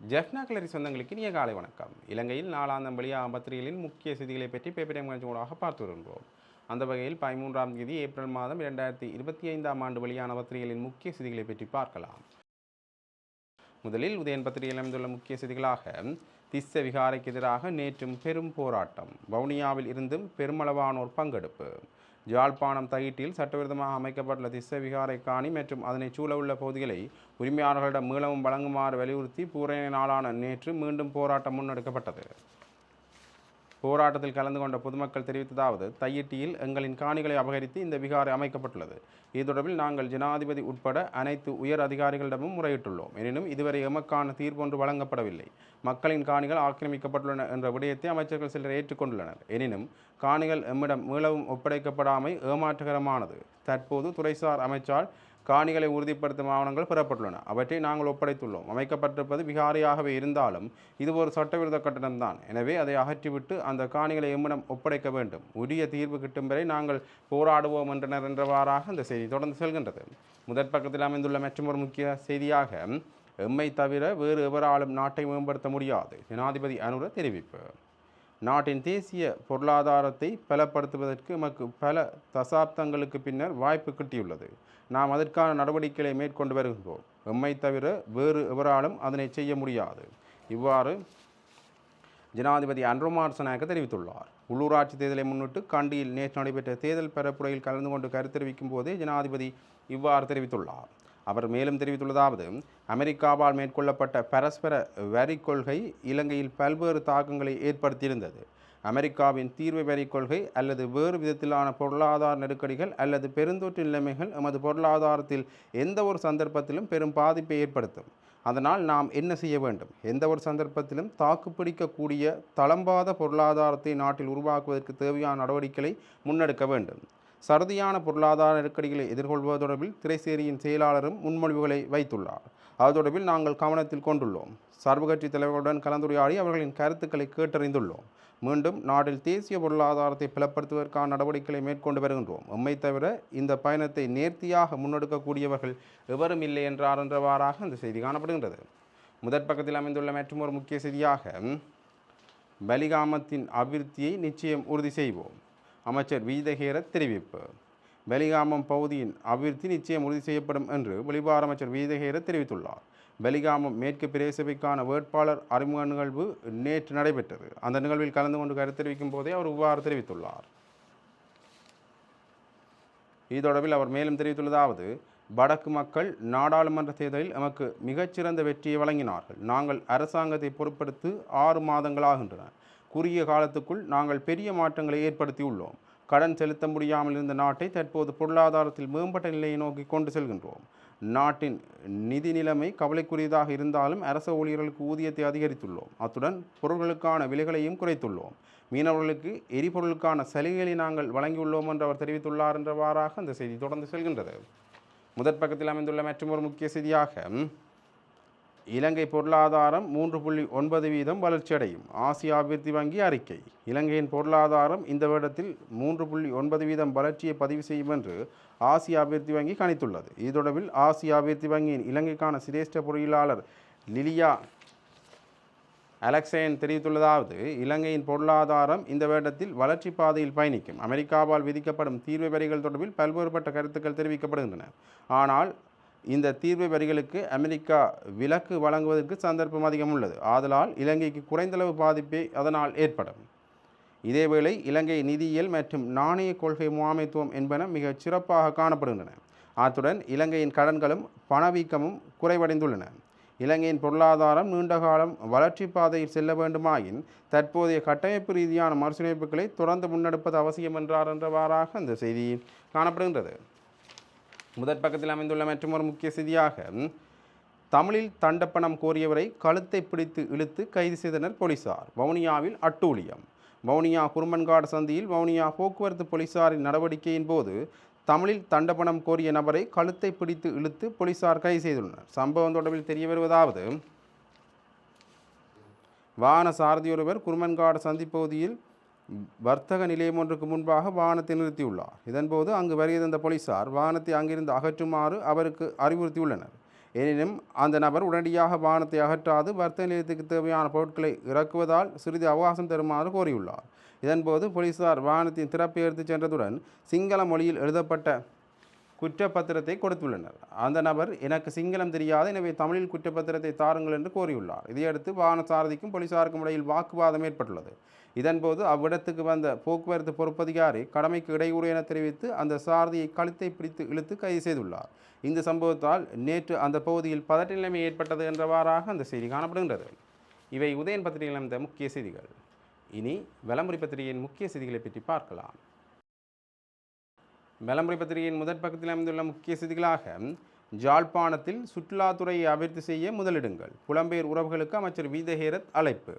ஜெஃப்னா கிளரி சொந்தங்களுக்கு இனிய காலை வணக்கம். இலங்கையில் நாலாந்தம் வெளியாக பத்திரிகைகளின் முக்கிய செய்திகளை பற்றி பேப்பர் ஊடாக பார்த்து வருகின்றோம். அந்த வகையில் பதிமூன்றாம் தேதி ஏப்ரல் மாதம் இரண்டாயிரத்தி இருபத்தி ஐந்தாம் ஆண்டு வெளியான பத்திரிகைகளின் முக்கிய செய்திகளை பற்றி பார்க்கலாம். முதலில் உதயன் பத்திரிகையில் அமைந்துள்ள முக்கிய செய்திகளாக திஸ்ஸ விகாரைக்கு எதிராக நேற்றும் பெரும் போராட்டம். வவுனியாவில் இருந்தும் பெருமளவானோர் பங்கெடுப்பு. ஜாழ்ப்பாணம் தகிட்டில் சட்டவிரோதமாக அமைக்கப்பட்டுள்ள திச விகாரை காணி மற்றும் அதனை சூழவுள்ள பகுதிகளை உரிமையாளர்களிடம் மீளவும் வழங்குமாறு வலியுறுத்தி பூரண நாளான நேற்று மீண்டும் போராட்டம் முன்னெடுக்கப்பட்டது. போராட்டத்தில் கலந்து கொண்ட பொதுமக்கள் தெரிவித்ததாவது தையிட்டியில் எங்களின் காணிகளை அபகரித்து இந்த விகாரை அமைக்கப்பட்டுள்ளது. இது தொடர்பில் நாங்கள் ஜனாதிபதி உட்பட அனைத்து உயர் அதிகாரிகளிடமும் முறையிட்டுள்ளோம். எனினும் இதுவரை எமக்கான தீர்ப்பொன்று வழங்கப்படவில்லை. மக்களின் காணிகள் ஆக்கிரமிக்கப்பட்டுள்ளன என்ற விடயத்தை அமைச்சர்கள் சிலர் ஏற்றுக்கொண்டுள்ளனர். எனினும் காணிகள் எம்மிடம் மீளவும் ஒப்படைக்கப்படாமை ஏமாற்றுகரமானது. தற்போது துறைசார் அமைச்சால் காணிகளை உறுதிப்படுத்தும் ஆவணங்கள் பெறப்பட்டுள்ளன. அவற்றை நாங்கள் ஒப்படைத்துள்ளோம். அமைக்கப்பட்டிருப்பது விகாரியாகவே இருந்தாலும் இது ஒரு சட்டவிரோத கட்டணம்தான். எனவே அதை அகற்றிவிட்டு அந்த காணிகளை எம்மிடம் ஒப்படைக்க வேண்டும். உரிய தீர்வு கிட்டும் வரை நாங்கள் போராடுவோம் என்றனர் என்றவாறாக அந்த செய்தி தொடர்ந்து செல்கின்றது. முதற் பக்கத்தில் அமைந்துள்ள மற்றொரு முக்கிய செய்தியாக எம்மை தவிர வேறு எவராலும் நாட்டை மேம்படுத்த முடியாது. ஜனாதிபதி அனுர தெரிவிப்பு. நாட்டின் தேசிய பொருளாதாரத்தை பலப்படுத்துவதற்கு எமக்கு பல தசாப்தங்களுக்கு பின்னர் வாய்ப்பு கிட்டியுள்ளது. நாம் அதற்கான நடவடிக்கைகளை மேற்கொண்டு வருகின்றோம். எம்மை தவிர வேறு எவராலும் அதனை செய்ய முடியாது. இவ்வாறு ஜனாதிபதி அன்ருமார் தெரிவித்துள்ளார். உள்ளூராட்சி தேர்தலை முன்னிட்டு கண்டியில் நேற்று நடைபெற்ற தேர்தல் பரப்புரையில் கலந்து கொண்டு கருத்தெரிவிக்கும் போதே ஜனாதிபதி இவ்வாறு தெரிவித்துள்ளார். அவர் மேலும் தெரிவித்துள்ளதாவது அமெரிக்காவால் மேற்கொள்ளப்பட்ட பரஸ்பர வரி கொள்கை இலங்கையில் பல்வேறு தாக்கங்களை ஏற்படுத்தியிருந்தது. அமெரிக்காவின் தீர்வு வரி கொள்கை அல்லது வேறு விதத்திலான பொருளாதார நெருக்கடிகள் அல்லது பெருந்தொற்று நிலைமைகள் எமது பொருளாதாரத்தில் எந்த ஒரு சந்தர்ப்பத்திலும் பெரும் பாதிப்பை ஏற்படுத்தும். அதனால் நாம் என்ன செய்ய வேண்டும்? எந்த ஒரு சந்தர்ப்பத்திலும் தாக்குப்பிடிக்கக்கூடிய தளம்பாத பொருளாதாரத்தை நாட்டில் உருவாக்குவதற்கு தேவையான நடவடிக்கைகளை முன்னெடுக்க வேண்டும். சருதியான பொருளாதார நெருக்கடிகளை எதிர்கொள்வது தொடர்பில் திரைசேரியின் செயலாளரும் முன்மொழிவுகளை வைத்துள்ளார். அது தொடர்பில் நாங்கள் கவனத்தில் கொண்டுள்ளோம். சர்வகட்சி தலைவர்களுடன் கலந்துரையாடி அவர்களின் கருத்துக்களை கேட்டறிந்துள்ளோம். மீண்டும் நாட்டில் தேசிய பொருளாதாரத்தை பலப்படுத்துவதற்கான நடவடிக்கைகளை மேற்கொண்டு வருகின்றோம். எம்மை தவிர இந்த பயணத்தை நேர்த்தியாக முன்னெடுக்கக்கூடியவர்கள் எவரும் இல்லை என்றார் என்றவாறாக இந்த செய்தி காணப்படுகின்றது. முதற் பக்கத்தில் அமைந்துள்ள மற்றொரு முக்கிய செய்தியாக பலிகாமத்தின் அபிவிருத்தியை நிச்சயம் உறுதி செய்வோம். அமைச்சர் வீதகேர தெரிவிப்பு. பலிகாமம் பகுதியின் அபிவிருத்தி நிச்சயம் உறுதி செய்யப்படும் என்று வெளிவார அமைச்சர் வீதகேர தெரிவித்துள்ளார். பலிகாமம் மேற்கு பிரேசபைக்கான வேட்பாளர் அறிமுக நிகழ்வு நேற்று நடைபெற்றது. அந்த நிகழ்வில் கலந்து கொண்டு கருத்து தெரிவிக்கும் போதே அவர் இவ்வாறு தெரிவித்துள்ளார். இது அவர் மேலும் தெரிவித்துள்ளதாவது வடக்கு மக்கள் நாடாளுமன்ற தேர்தலில் எமக்கு மிகச்சிறந்த வெற்றியை வழங்கினார்கள். நாங்கள் அரசாங்கத்தை பொருட்படுத்தி ஆறு மாதங்களாகின்றன குறுகிய காலத்துக்குள் நாங்கள் பெரிய மாற்றங்களை ஏற்படுத்தியுள்ளோம். கடன் செலுத்த முடியாமல் இருந்த நாட்டை தற்போது பொருளாதாரத்தில் மேம்பட்ட நிலையை நோக்கி கொண்டு செல்கின்றோம். நாட்டின் நிதி நிலைமை கவலைக்குரியதாக இருந்தாலும் அரச ஊழியர்களுக்கு ஊதியத்தை அதிகரித்துள்ளோம். அத்துடன் பொருட்களுக்கான விலைகளையும் குறைத்துள்ளோம். மீனவர்களுக்கு எரிபொருளுக்கான சலுகைகளை நாங்கள் வழங்கியுள்ளோம் என்று அவர் தெரிவித்துள்ளார் என்றவாறாக அந்த செய்தி தொடர்ந்து செல்கின்றது. முதற் பக்கத்தில் அமைந்துள்ள ஒரு முக்கிய செய்தியாக இலங்கை பொருளாதாரம் மூன்று புள்ளி ஒன்பது வீதம் வளர்ச்சியடையும். ஆசிய அபிவிருத்தி வங்கி அறிக்கை. இலங்கையின் பொருளாதாரம் இந்த வருடத்தில் மூன்று புள்ளி ஒன்பது வீதம் வளர்ச்சியை பதிவு செய்யும் என்று ஆசிய அபிவிருத்தி வங்கி கணித்துள்ளது. இது தொடர்பில் ஆசிய அபிவிருத்தி வங்கியின் இலங்கைக்கான சிரேஷ்ட பொறியியலாளர் லிலியா அலெக்சேன் தெரிவித்துள்ளதாவது இலங்கையின் பொருளாதாரம் இந்த வருடத்தில் வளர்ச்சி பாதையில் பயணிக்கும். அமெரிக்காவால் விதிக்கப்படும் தீர்வு வரிகள் தொடர்பில் பல்வேறுபட்ட கருத்துக்கள் தெரிவிக்கப்படுகின்றன. ஆனால் இந்த தீர்வு வரிகளுக்கு அமெரிக்கா விலக்கு வழங்குவதற்கு சந்தர்ப்பம் அதிகம் உள்ளது. ஆதலால் இலங்கைக்கு குறைந்தளவு பாதிப்பே அதனால் ஏற்படும். இதேவேளை இலங்கை நிதியியல் மற்றும் நாணய கொள்கை முகாமைத்துவம் என்பன மிகச் சிறப்பாக காணப்படுகின்றன. அத்துடன் இலங்கையின் கடன்களும் பணவீக்கமும் குறைவடைந்துள்ளன. இலங்கையின் பொருளாதாரம் நீண்ட காலம் வளர்ச்சி பாதையில் செல்ல வேண்டுமாயின் தற்போதைய கட்டமைப்பு ரீதியான மறுசீரமைப்புகளை தொடர்ந்து முன்னெடுப்பது அவசியம் என்றார் என்றவாறாக அந்த செய்தி காணப்படுகின்றது. முதற் பக்கத்தில் அமைந்துள்ள மற்றொரு முக்கிய செய்தியாக தமிழில் தண்டப்பணம் கோரியவரை கழுத்தை பிடித்து இழுத்து கைது செய்தனர் போலீசார். வவுனியாவில் அட்டூழியம். வவுனியா குருமன்காடு சந்தியில் வவுனியா போக்குவரத்து போலீசாரின் நடவடிக்கையின் போது தமிழில் தண்டப்பணம் கோரிய நபரை கழுத்தை பிடித்து இழுத்து போலீசார் கைது செய்துள்ளனர். சம்பவம் தொடர்பில் தெரிய வருவதாவது வாகன சாரதியொருவர் குருமன்காடு சந்திப்பகுதியில் வர்த்தக நிலையம் ஒன்றுக்கு முன்பாக வாகனத்தை நிறுத்தியுள்ளார். இதன்போது அங்கு வருகை தந்த போலீசார். வாகனத்தை அங்கிருந்து அகற்றுமாறு அவருக்கு அறிவுறுத்தியுள்ளனர். எனினும் அந்த நபர் உடனடியாக வாகனத்தை அகற்றாது வர்த்தக நிலையத்துக்கு தேவையான பொருட்களை இறக்குவதால் சிறிது அவகாசம் தருமாறு கோரியுள்ளார். இதன்போது போலீசார் வாகனத்தின் திறப்பை எடுத்துச் சென்றதுடன் சிங்கள மொழியில் எழுதப்பட்ட குற்றப்பத்திரத்தை கொடுத்துள்ளனர். அந்த நபர் எனக்கு சிங்களம் தெரியாது எனவே தமிழில் குற்றப்பத்திரத்தை தாருங்கள் என்று கோரியுள்ளார். இதையடுத்து வாகன சாரதிக்கும் போலீசாருக்கும் இடையில் வாக்குவாதம் ஏற்பட்டுள்ளது. இதன்போது அவ்விடத்துக்கு வந்த போக்குவரத்து பொறுப்பதிகாரி கடமைக்கு இடையூறு என தெரிவித்து அந்த சாரதியை கழுத்தை பிடித்து இழுத்து கைது செய்துள்ளார். இந்த சம்பவத்தால் நேற்று அந்த பகுதியில் பதட்ட நிலைமை ஏற்பட்டது என்றவாறாக அந்த செய்தி காணப்படுகின்றது. இவை உதயன் பத்திரிகையில் அமைந்த முக்கிய செய்திகள். இனி விளம்பரி பத்திரிகையின் முக்கிய செய்திகளை பற்றி பார்க்கலாம். விளம்பரி பத்திரிகையின் முதற் பக்கத்தில் அமைந்துள்ள முக்கிய செய்திகளாக ஜாழ்ப்பாணத்தில் சுற்றுலாத்துறையை அபிவிருத்தி செய்ய முதலிடுங்கள். புலம்பெயர் உறவுகளுக்கு அமைச்சர் வீதஹேரத் அழைப்பு.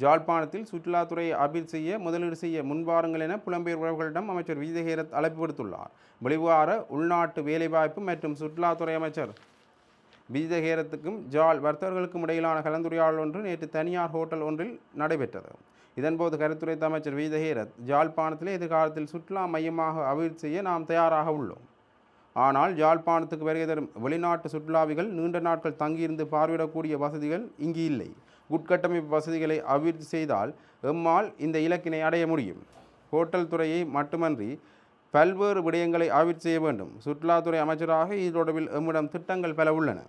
ஜாழ்ப்பாணத்தில் சுற்றுலாத்துறையை அபிவிருத்தி செய்ய முதலீடு செய்ய முன்வாருங்கள் என புலம்பெயர் உறவுகளிடம் அமைச்சர் வீதஹேரத் அழைப்பு விடுத்துள்ளார் வெளிவார உள்நாட்டு வேலைவாய்ப்பு மற்றும் சுற்றுலாத்துறை அமைச்சர் விஜயகேரத்துக்கும் ஜால் வர்த்தகர்களுக்கும் இடையிலான கலந்துரையாடல் ஒன்று நேற்று தனியார் ஹோட்டல் ஒன்றில் நடைபெற்றது. இதன்போது கருத்துரைத்த அமைச்சர் விஜயகேரத் ஜாழ்ப்பாணத்திலே எதிர்காலத்தில் சுற்றுலா மையமாக அபிவிருத்தி செய்ய நாம் தயாராக உள்ளோம். ஆனால் யாழ்ப்பாணத்துக்கு வருகை தரும் வெளிநாட்டு சுற்றுலாவிகள் நீண்ட நாட்கள் தங்கியிருந்து பார்வையிடக்கூடிய வசதிகள் இங்கு இல்லை. உட்கட்டமைப்பு வசதிகளை அபிவிருத்தி செய்தால் எம்மால் இந்த இலக்கினை அடைய முடியும். ஹோட்டல் துறையை மட்டுமன்றி பல்வேறு விடயங்களை அபிவிருத்தி செய்ய வேண்டும். சுற்றுலாத்துறை அமைச்சராக இது தொடர்பில் எம்மிடம் திட்டங்கள் பல உள்ளன.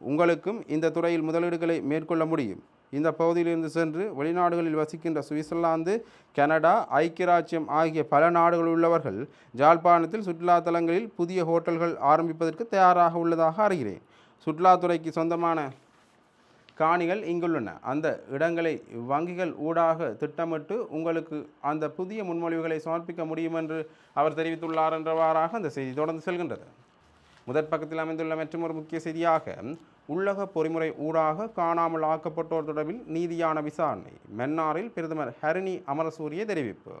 உங்களுக்கும் இந்த துறையில் முதலீடுகளை மேற்கொள்ள முடியும். இந்த பகுதியிலிருந்து சென்று வெளிநாடுகளில் வசிக்கின்ற சுவிட்சர்லாந்து கனடா ஐக்கிய ராஜ்யம் ஆகிய பல நாடுகளில் உள்ளவர்கள் ஜாழ்ப்பாணத்தில் சுற்றுலா தலங்களில் புதிய ஹோட்டல்கள் ஆரம்பிப்பதற்கு தயாராக உள்ளதாக அறிகிறேன். சுற்றுலாத்துறைக்கு சொந்தமான காணிகள் இங்குள்ளன. அந்த இடங்களை வங்கிகள் ஊடாக திட்டமிட்டு உங்களுக்கு அந்த புதிய முன்மொழிவுகளை சமர்ப்பிக்க முடியும் என்று அவர் தெரிவித்துள்ளார் என்றவாறாக அந்த செய்தி தொடர்ந்து செல்கின்றது. முதற் பக்கத்தில் அமைந்துள்ள ஒரு முக்கிய செய்தியாக உள்ளக பொறிமுறை ஊடாக காணாமல் ஆக்கப்பட்டோர் தொடர்பில் நீதியான விசாரணை. மன்னாரில் பிரதமர் ஹரிணி அமரசூரிய தெரிவிப்பு.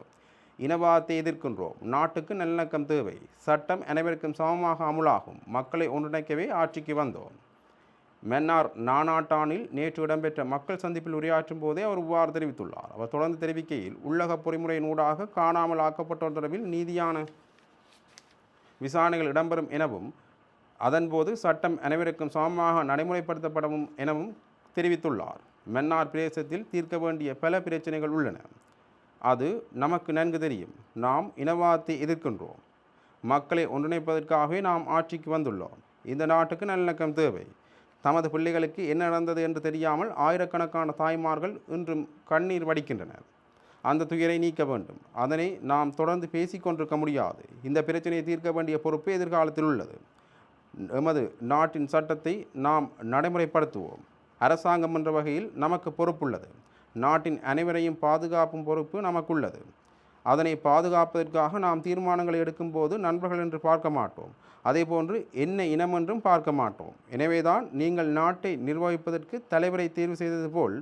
இனவாதத்தை எதிர்க்கின்றோம். நாட்டுக்கு நல்லிணக்கம் தேவை. சட்டம் அனைவருக்கும் சமமாக அமுலாகும். மக்களை ஒன்றிணைக்கவே ஆட்சிக்கு வந்தோம். மன்னார் நானாட்டானில் நேற்று இடம்பெற்ற மக்கள் சந்திப்பில் உரையாற்றும் போதே அவர் இவ்வாறு தெரிவித்துள்ளார். அவர் தொடர்ந்து தெரிவிக்கையில் உள்ளக பொறிமுறையின் ஊடாக காணாமல் ஆக்கப்பட்டோர் தொடர்பில் நீதியான விசாரணைகள் இடம்பெறும் எனவும் அதன்போது சட்டம் அனைவருக்கும் சமமாக நடைமுறைப்படுத்தப்படவும் எனவும் தெரிவித்துள்ளார். மன்னார் பிரதேசத்தில் தீர்க்க வேண்டிய பல பிரச்சனைகள் உள்ளன. அது நமக்கு நன்கு தெரியும். நாம் இனவாதத்தை எதிர்க்கின்றோம். மக்களை ஒன்றிணைப்பதற்காகவே நாம் ஆட்சிக்கு வந்துள்ளோம். இந்த நாட்டுக்கு நல்லிணக்கம் தேவை. தமது பிள்ளைகளுக்கு என்ன நடந்தது என்று தெரியாமல் ஆயிரக்கணக்கான தாய்மார்கள் இன்றும் கண்ணீர் வடிக்கின்றனர். அந்த துயரை நீக்க வேண்டும். அதனை நாம் தொடர்ந்து பேசிக்கொண்டிருக்க முடியாது. இந்த பிரச்சனையை தீர்க்க வேண்டிய பொறுப்பு எதிர்காலத்தில் உள்ளது. எமது நாட்டின் சட்டத்தை நாம் நடைமுறைப்படுத்துவோம். அரசாங்கம் என்ற வகையில் நமக்கு பொறுப்புள்ளது. நாட்டின் அனைவரையும் பாதுகாப்பும் பொறுப்பு நமக்குள்ளது. அதனை பாதுகாப்பதற்காக நாம் தீர்மானங்களை எடுக்கும்போது நண்பர்கள் என்று பார்க்க மாட்டோம். அதேபோன்று என்ன இனம் என்றும் பார்க்க மாட்டோம். எனவேதான் நீங்கள் நாட்டை நிர்வகிப்பதற்கு தலைவரை தேர்வு செய்தது போல்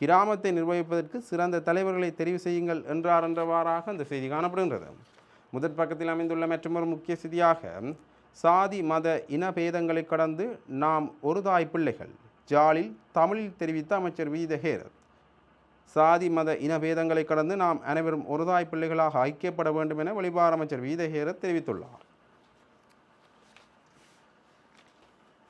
கிராமத்தை நிர்வகிப்பதற்கு சிறந்த தலைவர்களை தெரிவு செய்யுங்கள் என்றார் என்றவாறாக அந்த செய்தி காணப்படுகின்றது. முதற் பக்கத்தில் அமைந்துள்ள மற்றொரு முக்கிய செய்தியாக சாதி மத இன பேதங்களை கடந்து நாம் ஒரு தாய் பிள்ளைகள். ஜாலில் தமிழில் தெரிவித்த அமைச்சர் வீதஹேரத் சாதி மத இனபேதங்களை கடந்து நாம் அனைவரும் ஒருதாய் பிள்ளைகளாக ஐக்கியப்பட வேண்டும் என வெளிவார அமைச்சர் வீதஹேரத் தெரிவித்துள்ளார்.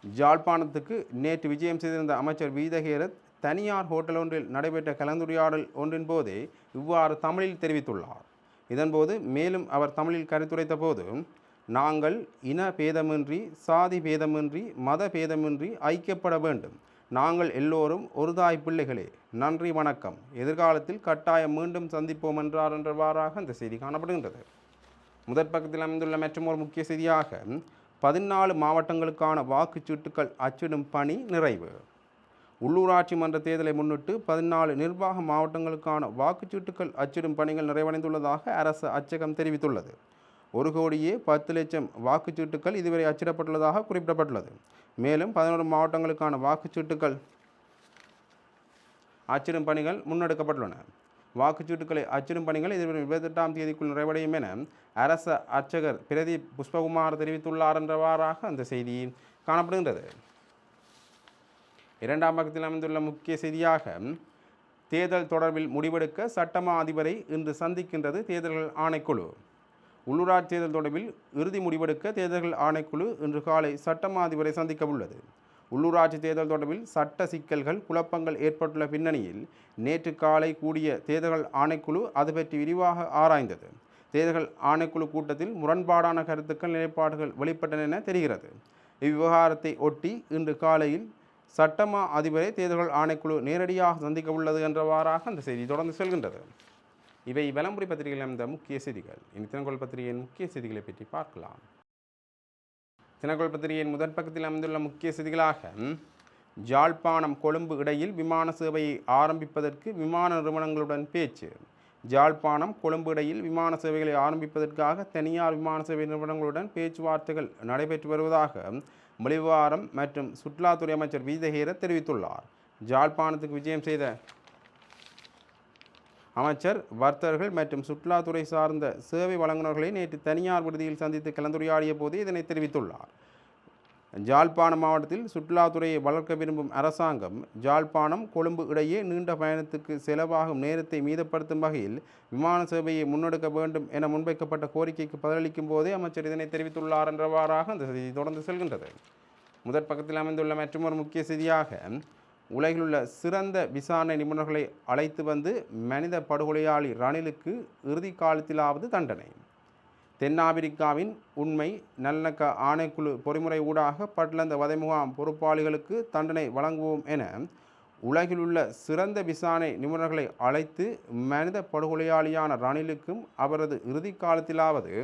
ஜாழ்ப்பாணத்துக்கு நேற்று விஜயம் செய்திருந்த அமைச்சர் வீதஹேரத் தனியார் ஹோட்டல் ஒன்றில் நடைபெற்ற கலந்துரையாடல் ஒன்றின் போதே இவ்வாறு தமிழில் தெரிவித்துள்ளார். இதன்போது மேலும் அவர் தமிழில் கருத்துரைத்த போது நாங்கள் இன பேதமின்றி சாதி பேதமின்றி மத பேதமின்றி ஐக்கியப்பட வேண்டும். நாங்கள் எல்லோரும் ஒரு தாய் பிள்ளைகளே நன்றி வணக்கம். எதிர்காலத்தில் கட்டாயம் மீண்டும் சந்திப்போம் என்றார் என்றவாறாக அந்த செய்தி காணப்படுகின்றது. முதற் பக்கத்தில் அமைந்துள்ள மற்றொரு முக்கிய செய்தியாக பதினாலு மாவட்டங்களுக்கான வாக்குச்சீட்டுகள் அச்சிடும் பணி நிறைவு. உள்ளூராட்சி மன்ற தேர்தலை முன்னிட்டு பதினாலு நிர்வாக மாவட்டங்களுக்கான வாக்குச்சீட்டுகள் அச்சிடும் பணிகள் நிறைவடைந்துள்ளதாக அரசு அச்சகம் தெரிவித்துள்ளது. ஒரு கோடியே பத்து லட்சம் வாக்குச்சீட்டுகள் இதுவரை அச்சிடப்பட்டுள்ளதாக குறிப்பிடப்பட்டுள்ளது. மேலும் பதினோரு மாவட்டங்களுக்கான வாக்குச்சீட்டுகள் அச்சிடும் பணிகள் முன்னெடுக்கப்பட்டுள்ளன. வாக்குச்சீட்டுகளை அச்சிடும் பணிகள் எதிர்வரும் இருபத்தெட்டாம் தேதிக்குள் நிறைவடையும் என அரச அர்ச்சகர் பிரதீப் புஷ்பகுமார் தெரிவித்துள்ளார் என்றவாறாக அந்த செய்தி காணப்படுகின்றது. இரண்டாம் பக்கத்தில் அமைந்துள்ள முக்கிய செய்தியாக தேர்தல் தொடர்பில் முடிவெடுக்க சட்டமா அதிபரை இன்று சந்திக்கின்றது தேர்தல்கள் ஆணைக்குழு. உள்ளூராட்சி தேர்தல் தொடர்பில் இறுதி முடிவெடுக்க தேர்தல்கள் ஆணைக்குழு இன்று காலை சட்டமா அதிபரை சந்திக்க உள்ளது உள்ளூராட்சி தேர்தல் தொடர்பில் சட்ட சிக்கல்கள் குழப்பங்கள் ஏற்பட்டுள்ள பின்னணியில் நேற்று காலை கூடிய தேர்தல்கள் ஆணைக்குழு அது பற்றி விரிவாக ஆராய்ந்தது. தேர்தல்கள் ஆணைக்குழு கூட்டத்தில் முரண்பாடான கருத்துக்கள் நிலைப்பாடுகள் வெளிப்பட்டன என தெரிகிறது. இவ்விவகாரத்தை ஒட்டி இன்று காலையில் சட்டமா அதிபரை தேர்தல்கள் ஆணைக்குழு நேரடியாக சந்திக்க உள்ளது என்றவாறாக அந்த செய்தி தொடர்ந்து செல்கின்றது. இவை விளம்பரி பத்திரிகையில் அமைந்த முக்கிய செய்திகள். இனி தினகோல் பத்திரிகையின் முக்கிய செய்திகளை பற்றி பார்க்கலாம். தினகோல் பத்திரிகையின் முதற் பக்கத்தில் அமைந்துள்ள முக்கிய செய்திகளாக ஜாழ்ப்பாணம் கொழும்பு இடையில் விமான சேவையை ஆரம்பிப்பதற்கு விமான நிறுவனங்களுடன் பேச்சு. ஜாழ்ப்பாணம் கொழும்பு இடையில் விமான சேவைகளை ஆரம்பிப்பதற்காக தனியார் விமான சேவை நிறுவனங்களுடன் பேச்சுவார்த்தைகள் நடைபெற்று வருவதாக மொழிவாரம் மற்றும் சுற்றுலாத்துறை அமைச்சர் வீதஹேர தெரிவித்துள்ளார். ஜாழ்ப்பாணத்துக்கு விஜயம் செய்த அமைச்சர் வர்த்தகர்கள் மற்றும் சுற்றுலாத்துறை சார்ந்த சேவை வழங்குநர்களை நேற்று தனியார் விடுதியில் சந்தித்து கலந்துரையாடிய போது இதனை தெரிவித்துள்ளார். ஜாழ்ப்பாணம் மாவட்டத்தில் சுற்றுலாத்துறையை வளர்க்க விரும்பும் அரசாங்கம் ஜாழ்ப்பாணம் கொழும்பு இடையே நீண்ட பயணத்துக்கு செலவாகும் நேரத்தை மீதப்படுத்தும் வகையில் விமான சேவையை முன்னெடுக்க வேண்டும் என முன்வைக்கப்பட்ட கோரிக்கைக்கு பதிலளிக்கும் போதே அமைச்சர் இதனை தெரிவித்துள்ளார் என்றவாறாக அந்த செய்தி தொடர்ந்து செல்கின்றது. முதற் பக்கத்தில் அமைந்துள்ள மற்றொரு முக்கிய செய்தியாக உலகில் உள்ள சிறந்த விசாரணை நிபுணர்களை அழைத்து வந்து மனித படுகொலையாளி ரணிலுக்கு இறுதி காலத்திலாவது தண்டனை. தென்னாப்பிரிக்காவின் உண்மை நல்லக்க ஆணைக்குழு பொறிமுறை ஊடாக பட்லந்த வதை முகாம் பொறுப்பாளிகளுக்கு தண்டனை வழங்குவோம் என உலகில் உள்ள சிறந்த விசாரணை நிபுணர்களை அழைத்து மனித படுகொலையாளியான ரணிலுக்கும் அவரது இறுதி காலத்திலாவது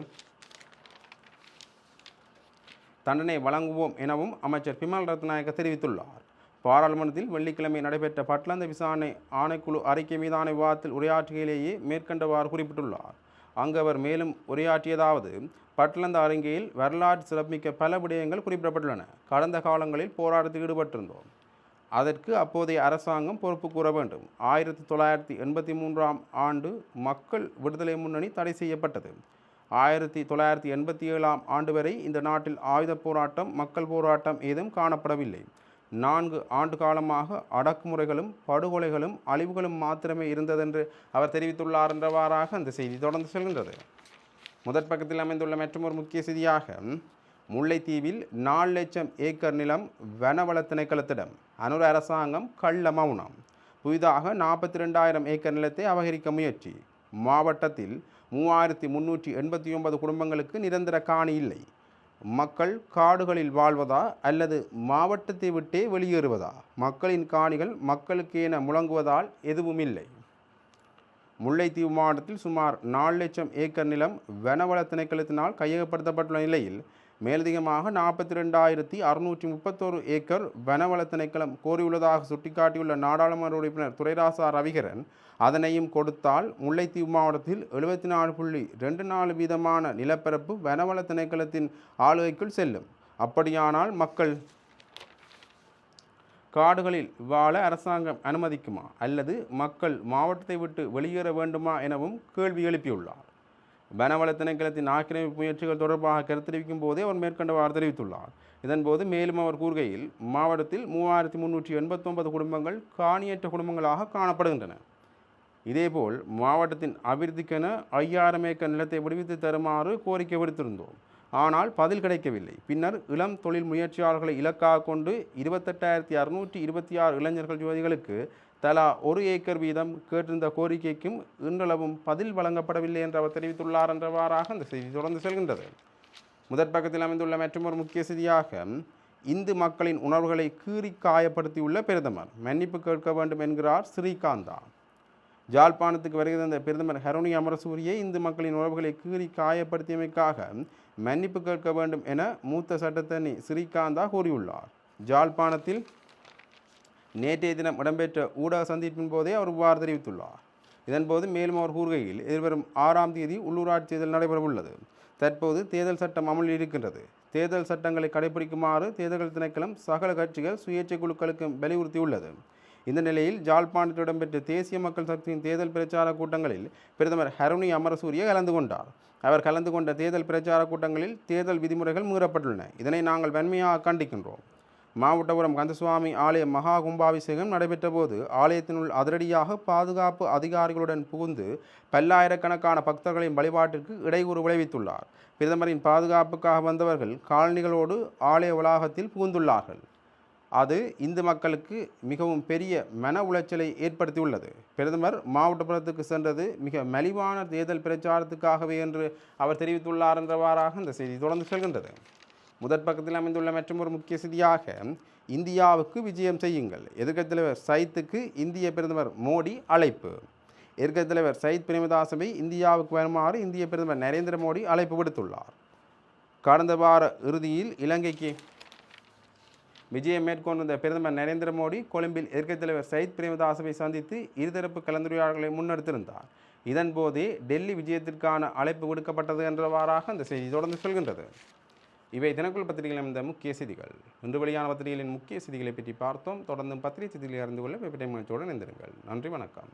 தண்டனை வழங்குவோம் எனவும் அமைச்சர் பிமல் ரத்நாயக்க தெரிவித்துள்ளார். பாராளுமன்றத்தில் வெள்ளிக்கிழமை நடைபெற்ற பட்லந்த விசாரணை ஆணைக்குழு அறிக்கை மீதான விவாதத்தில் உரையாற்றுகையிலேயே மேற்கண்டவாறு குறிப்பிட்டுள்ளார். அங்கு அவர் மேலும் உரையாற்றியதாவது பட்லந்த அறிக்கையில் வரலாற்று சிறப்புமிக்க பல விடயங்கள் குறிப்பிடப்பட்டுள்ளன. கடந்த காலங்களில் போராட்டத்தில் ஈடுபட்டிருந்தோம். அதற்கு அப்போதைய அரசாங்கம் பொறுப்பு கூற வேண்டும். ஆயிரத்தி தொள்ளாயிரத்தி எண்பத்தி மூன்றாம் ஆண்டு மக்கள் விடுதலை முன்னணி தடை செய்யப்பட்டது. ஆயிரத்தி தொள்ளாயிரத்தி எண்பத்தி ஏழாம் ஆண்டு வரை இந்த நாட்டில் ஆயுத போராட்டம் மக்கள் போராட்டம் ஏதும் காணப்படவில்லை. நான்கு ஆண்டு காலமாக அடக்குமுறைகளும் படுகொலைகளும் அழிவுகளும் மாத்திரமே இருந்ததென்று அவர் தெரிவித்துள்ளார் என்றவாறாக அந்த செய்தி தொடர்ந்து செல்கின்றது. முதற் பக்கத்தில் அமைந்துள்ள மற்றொரு முக்கிய செய்தியாக முல்லைத்தீவில் நாலு லட்சம் ஏக்கர் நிலம் வனவள திணைக்களத்திடம் அனுர அரசாங்கம் கள்ள மௌனம். புதிதாக நாற்பத்தி ரெண்டாயிரம் ஏக்கர் நிலத்தை அபகரிக்க முயற்சி. மாவட்டத்தில் மூவாயிரத்தி முன்னூற்றி எண்பத்தி ஒன்பது குடும்பங்களுக்கு நிரந்தர காணி இல்லை. மக்கள் காடுகளில் வாழ்வதா அல்லது மாவட்டத்தை விட்டே வெளியேறுவதா? மக்களின் காணிகள் மக்களுக்கேன முழங்குவதால் எதுவும் இல்லை முல்லைத்தீவு மாவட்டத்தில் சுமார் நாலு லட்சம் ஏக்கர் நிலம் வனவள திணைக்களத்தினால் கையகப்படுத்தப்பட்டுள்ள நிலையில் மேலதிகமாக நாற்பத்தி ரெண்டாயிரத்தி அறுநூற்றி முப்பத்தோரு ஏக்கர் வனவள திணைக்களம் கோரியுள்ளதாக சுட்டிக்காட்டியுள்ள நாடாளுமன்ற உறுப்பினர் துரைராசா ரவிகரன் அதனையும் கொடுத்தால் முல்லைத்தீவு மாவட்டத்தில் எழுபத்தி நாலு புள்ளி ரெண்டு நாலு வீதமான நிலப்பரப்பு வனவள திணைக்களத்தின் ஆளுகைக்குள் செல்லும். அப்படியானால் மக்கள் காடுகளில் வாழ அரசாங்கம் அனுமதிக்குமா? அல்லது மக்கள் மாவட்டத்தை விட்டு வெளியேற வேண்டுமா? எனவும் கேள்வி எழுப்பியுள்ளார். பனவள திணைக்களத்தின் ஆக்கிரமிப்பு முயற்சிகள் தொடர்பாக கருத்தெரிவிக்கும் போதே அவர் மேற்கண்டவாறு தெரிவித்துள்ளார். இதன்போது மேலும் அவர் கூறுகையில் மாவட்டத்தில் மூவாயிரத்தி முன்னூற்றி எண்பத்தொன்பது குடும்பங்கள் காணியற்ற குடும்பங்களாக காணப்படுகின்றன. இதேபோல் மாவட்டத்தின் அபிவிருத்திக்கென ஐயாயிரம் ஏக்கர் நிலத்தை விடுவித்து தருமாறு கோரிக்கை விடுத்திருந்தோம். ஆனால் பதில் கிடைக்கவில்லை. பின்னர் இளம் தொழில் முயற்சியாளர்களை இலக்காக கொண்டு இருபத்தெட்டாயிரத்தி அறுநூற்றி இருபத்தி ஆறு இளைஞர்கள் யுவதிகளுக்கு தலா ஒரு ஏக்கர் வீதம் கேட்டிருந்த கோரிக்கைக்கும் இன்றளவும் பதில் வழங்கப்படவில்லை என்று அவர் தெரிவித்துள்ளார் என்றவாறாக அந்த செய்தி தொடர்ந்து செல்கின்றது. முதற் பக்கத்தில் அமைந்துள்ள மற்றொரு முக்கிய செய்தியாக இந்து மக்களின் உணர்வுகளை கீறி காயப்படுத்தியுள்ள பிரதமர். மன்னிப்பு கேட்க வேண்டும் என்கிறார் ஸ்ரீகாந்தா. ஜாழ்ப்பாணத்துக்கு வருகை தந்த பிரதமர் ஹருணி அமரசூரியை இந்து மக்களின் உறவுகளை கீறி காயப்படுத்தியமைக்காக மன்னிப்பு கேட்க வேண்டும் என மூத்த சட்டத்தனி ஸ்ரீகாந்தா கூறியுள்ளார். ஜாழ்ப்பாணத்தில் நேற்றைய தினம் இடம்பெற்ற ஊடக சந்திப்பின் போதே அவர் இவ்வாறு தெரிவித்துள்ளார். இதன்போது மேலும் அவர் கூறுகையில் எதிர்வரும் ஆறாம் தேதி உள்ளூராட்சி தேர்தல் நடைபெறவுள்ளது தற்போது தேர்தல் சட்டம் அமலில் இருக்கின்றது. தேர்தல் சட்டங்களை கடைபிடிக்குமாறு தேர்தல் திணைக்களம் சகல கட்சிகள் சுயேட்சை குழுக்களுக்கும் வலியுறுத்தியுள்ளது. இந்த நிலையில் ஜாழ்ப்பாணத்தில் இடம்பெற்ற தேசிய மக்கள் சக்தியின் தேர்தல் பிரச்சார கூட்டங்களில் பிரதமர் ஹருணி அமரசூரிய கலந்து கொண்டார். அவர் கலந்து கொண்ட தேர்தல் பிரச்சார கூட்டங்களில் தேர்தல் விதிமுறைகள் மீறப்பட்டுள்ளன. இதனை நாங்கள் வன்மையாக கண்டிக்கின்றோம். மாவட்டபுரம் கந்தசுவாமி ஆலய மகா கும்பாபிஷேகம் நடைபெற்ற போது ஆலயத்தினுள் அதிரடியாக பாதுகாப்பு அதிகாரிகளுடன் புகுந்து பல்லாயிரக்கணக்கான பக்தர்களின் வழிபாட்டிற்கு இடையூறு விளைவித்துள்ளார். பிரதமரின் பாதுகாப்புக்காக வந்தவர்கள் காலனிகளோடு ஆலய வளாகத்தில் புகுந்துள்ளார்கள். அது இந்து மக்களுக்கு மிகவும் பெரிய மன உளைச்சலை ஏற்படுத்தியுள்ளது. பிரதமர் மாவட்டபுரத்துக்கு சென்றது மிக மலிவான தேர்தல் பிரச்சாரத்துக்காகவே என்று அவர் தெரிவித்துள்ளார் என்றவாறாக இந்த செய்தி தொடர்ந்து செல்கின்றது. முதற் பக்கத்தில் அமைந்துள்ள மற்றொரு முக்கிய செய்தியாக இந்தியாவுக்கு விஜயம் செய்யுங்கள். எதிர்க்கட்சித் தலைவர் சைத்துக்கு இந்திய பிரதமர் மோடி அழைப்பு. எதிர்க்கட்சித் தலைவர் சயித் பிரேமதாசவை இந்தியாவுக்கு வருமாறு இந்திய பிரதமர் நரேந்திர மோடி அழைப்பு விடுத்துள்ளார். கடந்த வார இறுதியில் இலங்கைக்கு விஜயம் மேற்கொண்டிருந்த பிரதமர் நரேந்திர மோடி கொழும்பில் எதிர்க்கட்சித் தலைவர் சயித் பிரேமதாசவை சந்தித்து இருதரப்பு கலந்துரையாடல்களை முன்னெடுத்திருந்தார். இதன்போதே டெல்லி விஜயத்திற்கான அழைப்பு விடுக்கப்பட்டது என்றவாறாக அந்த செய்தி தொடர்ந்து சொல்கின்றது. இவை தினக்குள் பத்திரிகையில் அமைந்த முக்கிய செய்திகள். இன்று வெளியான பத்திரிகைகளின் முக்கிய செய்திகளை பற்றி பார்த்தோம். தொடர்ந்து பத்திரிகை செய்திகளை அறிந்து கொள்ள வெப்படைமச்சோடு இணைந்திருங்கள். நன்றி வணக்கம்.